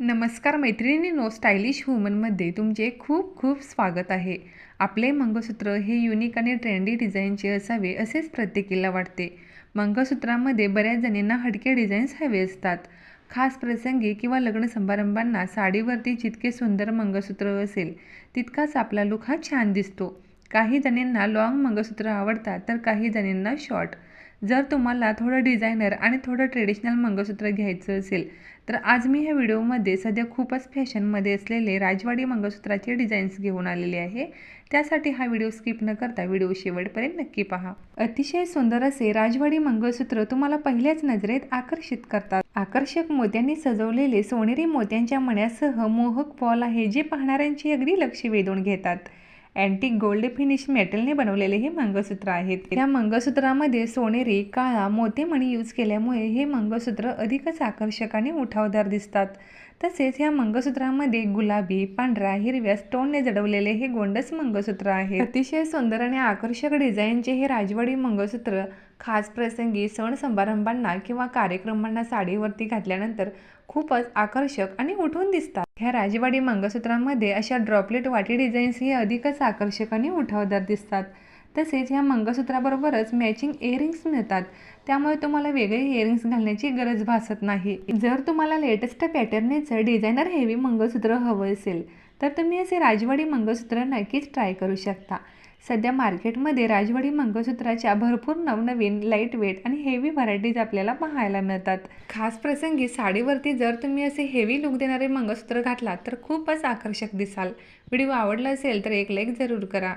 नमस्कार मैत्रिणींनो स्टायलिश वुमनमध्ये तुमचे खूप खूप स्वागत आहे. आपले मंगळसूत्र हे युनिक आणि ट्रेंडी डिझाईनचे असावे असेच प्रत्येकीला वाटते. मंगळसूत्रामध्ये बऱ्याच जणींना हटके डिझाईन्स हवे असतात. खास प्रसंगी किंवा लग्न समारंभांना साडीवरती जितके सुंदर मंगळसूत्र असेल तितकाच आपला लुक हा छान दिसतो. काही जणींना लॉंग मंगळसूत्र आवडतात तर काही जणींना शॉर्ट जर तुम्हाला थोडं डिझायनर आणि थोडं ट्रेडिशनल मंगळसूत्र घ्यायचं असेल तर आज मी ह्या व्हिडिओमध्ये सध्या खूपच फॅशनमध्ये असलेले राजवाडी मंगळसूत्राचे डिझाईन्स घेऊन आलेले आहे. त्यासाठी हा व्हिडिओ स्किप न करता व्हिडिओ शेवटपर्यंत नक्की पहा. अतिशय सुंदर असे राजवाडी मंगळसूत्र तुम्हाला पहिल्याच नजरेत आकर्षित करतात. आकर्षक मोत्यांनी सजवलेले सोनेरी मोत्यांच्या मण्यासह मोहक पॉल आहे जे पाहणाऱ्यांची अगदी लक्ष वेधून घेतात. अँटिक गोल्ड फिनिश मेटलने बनवलेले हे मंगळसूत्र आहेत या मंगळसूत्रामध्ये सोनेरी काळा मोतेमणी यूज केल्यामुळे हे मंगळसूत्र अधिकच आकर्षक आणि उठावदार दिसतात. तसेच या मंगळसूत्रामध्ये गुलाबी पांढऱ्या हिरव्या स्टोनने जडवलेले हे गोंडस मंगळसूत्र आहे. अतिशय सुंदर आणि आकर्षक डिझाईनचे हे राजवाडी मंगळसूत्र खास प्रसंगी सण समारंभांना किंवा कार्यक्रमांना साडीवरती घातल्यानंतर खूपच आकर्षक आणि उठून दिसतात. ह्या राजवाडी मंगळसूत्रांमध्ये अशा ड्रॉपलेट वाटी डिझाईन्स हे अधिकच आकर्षक आणि उठावदार दिसतात. तसेच ह्या मंगळसूत्राबरोबरच मॅचिंग इयरिंग्स मिळतात. त्यामुळे तुम्हाला वेगळे इयरिंग्स घालण्याची गरज भासत नाही. जर तुम्हाला लेटेस्ट पॅटर्नेचं डिझायनर हेवी मंगळसूत्र हवं असेल तर तुम्ही असे राजवाडी मंगळसूत्र नक्कीच ट्राय करू शकता. सध्या मार्केटमध्ये राजवाडी मंगळसूत्राच्या भरपूर नवनवीन लाइट वेट आणि हेवी व्हरायटीज आपल्याला पाहायला मिळतात. खास प्रसंगी साडीवरती जर तुम्ही असे हेवी लुक देणारे मंगळसूत्र घातलात तर खूपच आकर्षक दिसाल. व्हिडिओ आवडला असेल तर एक लाईक जरूर करा.